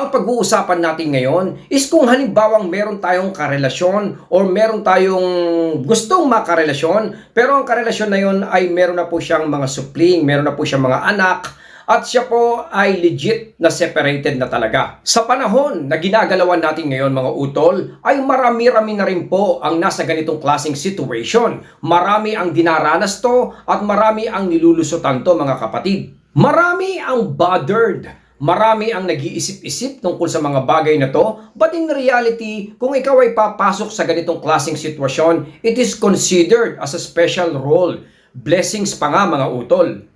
Ang pag-uusapan natin ngayon is kung halimbawang meron tayong karelasyon or meron tayong gustong makarelasyon pero ang karelasyon na yon ay meron na po siyang mga supling, meron na po siyang mga anak at siya po ay legit na separated na talaga. Sa panahon na ginagalawan natin ngayon mga utol, ay marami-rami na rin po ang nasa ganitong klaseng situation. Marami ang dinaranas to at marami ang nilulusutan to mga kapatid. Marami ang bothered Marami ang nag-iisip-isip tungkol sa mga bagay na to, but in reality, kung ikaw ay papasok sa ganitong klaseng sitwasyon, it is considered as a special role. Blessings pa nga mga utol.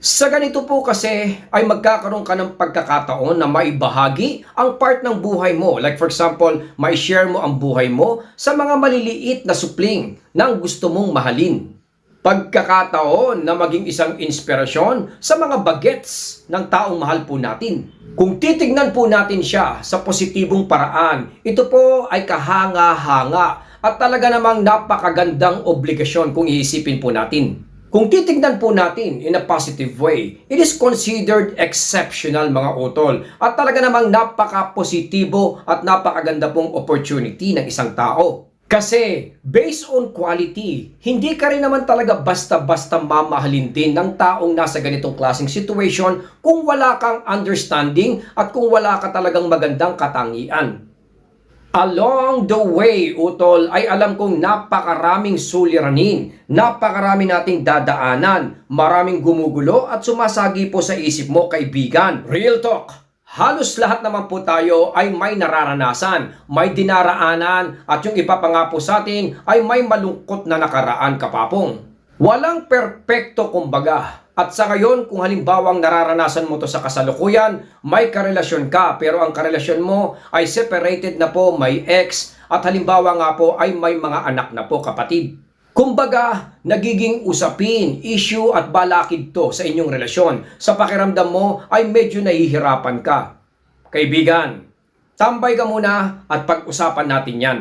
Sa ganito po kasi ay magkakaroon ka ng pagkakataon na maibahagi ang part ng buhay mo. Like for example, mai-share mo ang buhay mo sa mga maliliit na supling ng gusto mong mahalin pagkakataon na maging isang inspirasyon sa mga bagets ng taong mahal po natin. Kung titignan po natin siya sa positibong paraan, ito po ay kahanga-hanga at talaga namang napakagandang obligasyon kung iisipin po natin. Kung titignan po natin in a positive way, it is considered exceptional mga utol at talaga namang napaka-positibo at napakaganda pong opportunity ng isang tao. Kasi based on quality, hindi ka rin naman talaga basta-basta mamahalin din ng taong nasa ganitong klaseng situation kung wala kang understanding at kung wala ka talagang magandang katangian. Along the way, utol, ay alam kong napakaraming suliranin, napakarami nating dadaanan, maraming gumugulo at sumasagi po sa isip mo, kaibigan. Real talk! Halos lahat naman po tayo ay may nararanasan, may dinaraanan at yung iba pa nga po sa atin ay may malungkot na nakaraan kapapong. Walang perpekto kumbaga. At sa ngayon, kung halimbawang nararanasan mo to sa kasalukuyan, may karelasyon ka pero ang karelasyon mo ay separated na po, may ex at halimbawa nga po ay may mga anak na po kapatid. Kumbaga, nagiging usapin, issue at balakid to sa inyong relasyon. Sa pakiramdam mo ay medyo nahihirapan ka. Kaibigan, tambay ka muna at pag-usapan natin yan.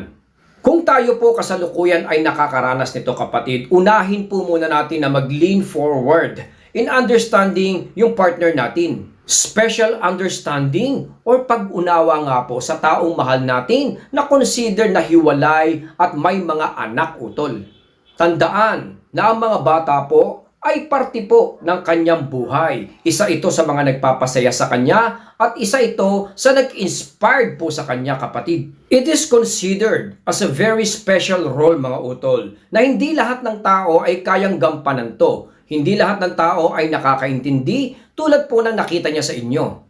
Kung tayo po kasalukuyan ay nakakaranas nito kapatid, unahin po muna natin na mag-lean forward in understanding yung partner natin. Special understanding or pag-unawa nga po sa taong mahal natin na consider na hiwalay at may mga anak utol. Tandaan na ang mga bata po ay parte po ng kanyang buhay. Isa ito sa mga nagpapasaya sa kanya at isa ito sa nag-inspired po sa kanya kapatid. It is considered as a very special role mga utol na hindi lahat ng tao ay kayang gampanan to. Hindi lahat ng tao ay nakakaintindi tulad po ng nakita niya sa inyo.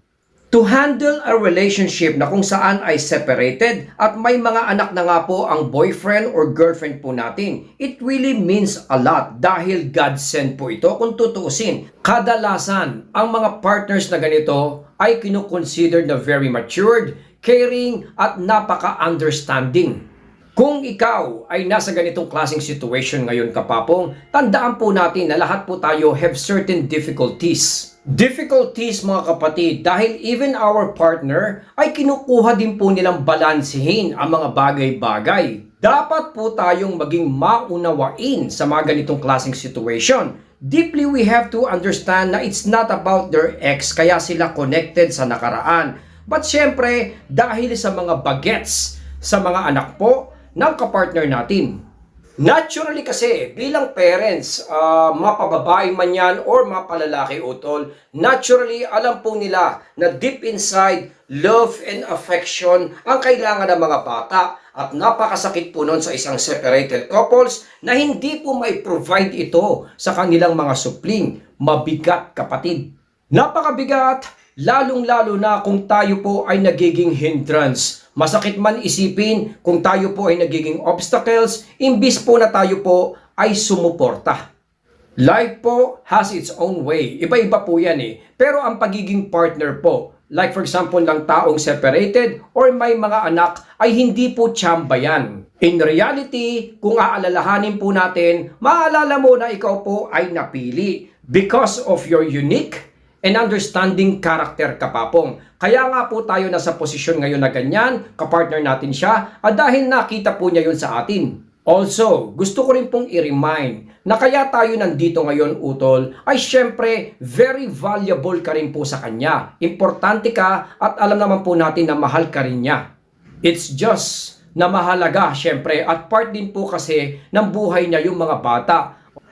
To handle a relationship na kung saan ay separated at may mga anak na nga po ang boyfriend or girlfriend po natin, it really means a lot dahil God sent po ito kung tutuusin. Kadalasan, ang mga partners na ganito ay kinukonsider na very matured, caring at napaka-understanding. Kung ikaw ay nasa ganitong klaseng situation ngayon kapapong, tandaan po natin na lahat po tayo have certain difficulties. Difficulties mga kapatid dahil even our partner ay kinukuha din po nilang balansehin ang mga bagay-bagay. Dapat po tayong maging maunawain sa mga ganitong klaseng situation. Deeply we have to understand na it's not about their ex kaya sila connected sa nakaraan. But syempre dahil sa mga bagets sa mga anak po ng kapartner natin. Naturally kasi, bilang parents, uh, mapababae man yan or mapalalaki utol, naturally alam po nila na deep inside, love and affection ang kailangan ng mga bata at napakasakit po nun sa isang separated couples na hindi po may provide ito sa kanilang mga supling. Mabigat kapatid. Napakabigat, lalong-lalo na kung tayo po ay nagiging hindrance. Masakit man isipin kung tayo po ay nagiging obstacles, imbis po na tayo po ay sumuporta. Life po has its own way. Iba-iba po yan eh. Pero ang pagiging partner po, like for example ng taong separated or may mga anak, ay hindi po tsamba yan. In reality, kung aalalahanin po natin, maalala mo na ikaw po ay napili because of your unique and understanding character kapapong. Kaya nga po tayo nasa posisyon ngayon na ganyan, kapartner natin siya, at dahil nakita po niya yun sa atin. Also, gusto ko rin pong i-remind na kaya tayo nandito ngayon, Utol, ay syempre very valuable ka rin po sa kanya. Importante ka at alam naman po natin na mahal ka rin niya. It's just na mahalaga, syempre, at part din po kasi ng buhay niya yung mga bata.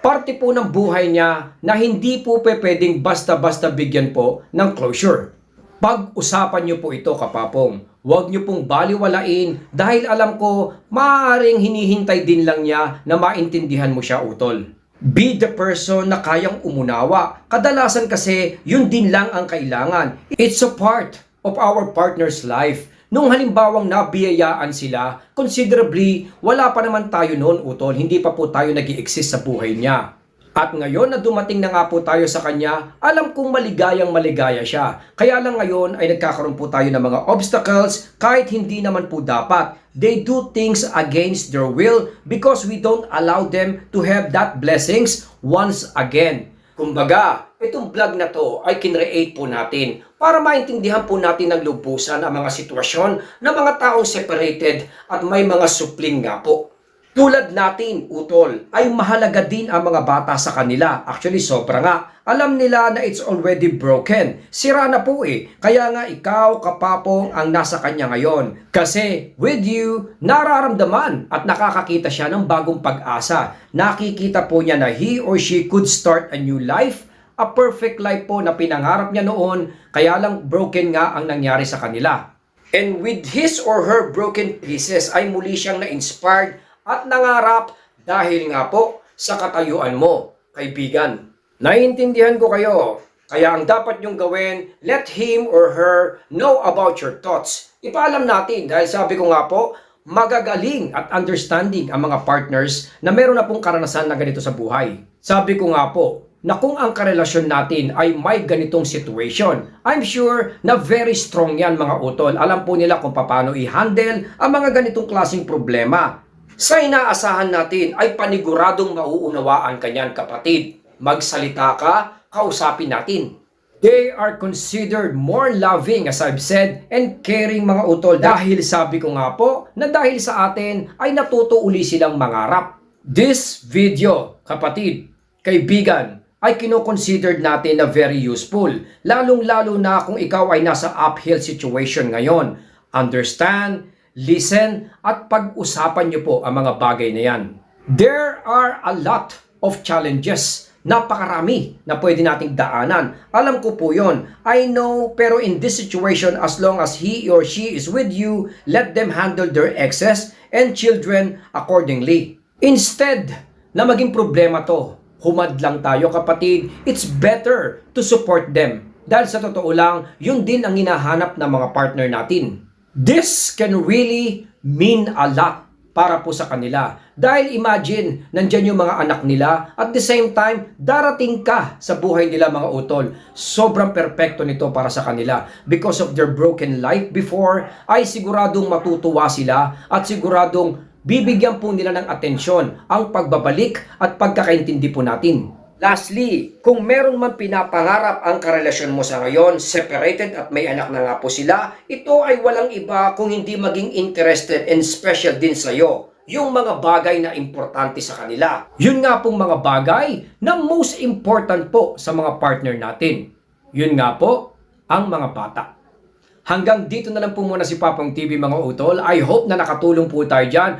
Parte po ng buhay niya na hindi po pwedeng basta-basta bigyan po ng closure. Pag-usapan niyo po ito, kapapong. Huwag niyo pong baliwalain dahil alam ko maaaring hinihintay din lang niya na maintindihan mo siya, utol. Be the person na kayang umunawa. Kadalasan kasi yun din lang ang kailangan. It's a part of our partner's life. Nung halimbawang nabiyayaan sila, considerably, wala pa naman tayo noon, utol. Hindi pa po tayo nag exist sa buhay niya. At ngayon na dumating na nga po tayo sa kanya, alam kong maligayang maligaya siya. Kaya lang ngayon ay nagkakaroon po tayo ng mga obstacles kahit hindi naman po dapat. They do things against their will because we don't allow them to have that blessings once again. Kumbaga, itong vlog na to ay kinreate po natin para maintindihan po natin ng lubusan ang mga sitwasyon ng mga taong separated at may mga supling nga po. Tulad natin, utol, ay mahalaga din ang mga bata sa kanila. Actually, sobra nga. Alam nila na it's already broken. Sira na po eh. Kaya nga ikaw, kapapong, ang nasa kanya ngayon. Kasi with you, nararamdaman at nakakakita siya ng bagong pag-asa. Nakikita po niya na he or she could start a new life a perfect life po na pinangarap niya noon, kaya lang broken nga ang nangyari sa kanila. And with his or her broken pieces ay muli siyang na-inspired at nangarap dahil nga po sa katayuan mo, kaibigan. Naiintindihan ko kayo. Kaya ang dapat nyong gawin, let him or her know about your thoughts. Ipaalam natin dahil sabi ko nga po, magagaling at understanding ang mga partners na meron na pong karanasan na ganito sa buhay. Sabi ko nga po, na kung ang karelasyon natin ay may ganitong situation, I'm sure na very strong yan mga utol. Alam po nila kung paano i-handle ang mga ganitong klaseng problema. Sa inaasahan natin ay paniguradong mauunawaan kanyan kapatid. Magsalita ka, kausapin natin. They are considered more loving as I've said and caring mga utol dahil sabi ko nga po na dahil sa atin ay natuto uli silang mangarap. This video, kapatid, kaibigan, ay kinoconsidered natin na very useful, lalong-lalo na kung ikaw ay nasa uphill situation ngayon. Understand, listen, at pag-usapan niyo po ang mga bagay na yan. There are a lot of challenges. Napakarami na pwede nating daanan. Alam ko po yon. I know, pero in this situation, as long as he or she is with you, let them handle their exes and children accordingly. Instead na maging problema to, humad lang tayo kapatid, it's better to support them. Dahil sa totoo lang, yun din ang hinahanap ng mga partner natin. This can really mean a lot para po sa kanila. Dahil imagine, nandyan yung mga anak nila, at the same time, darating ka sa buhay nila mga utol. Sobrang perpekto nito para sa kanila. Because of their broken life before, ay siguradong matutuwa sila at siguradong bibigyan po nila ng atensyon ang pagbabalik at pagkakaintindi po natin. Lastly, kung meron man pinapangarap ang karelasyon mo sa ngayon, separated at may anak na nga po sila, ito ay walang iba kung hindi maging interested and special din sa iyo yung mga bagay na importante sa kanila. Yun nga pong mga bagay na most important po sa mga partner natin. Yun nga po, ang mga bata. Hanggang dito na lang po muna si Papang TV mga utol. I hope na nakatulong po tayo dyan.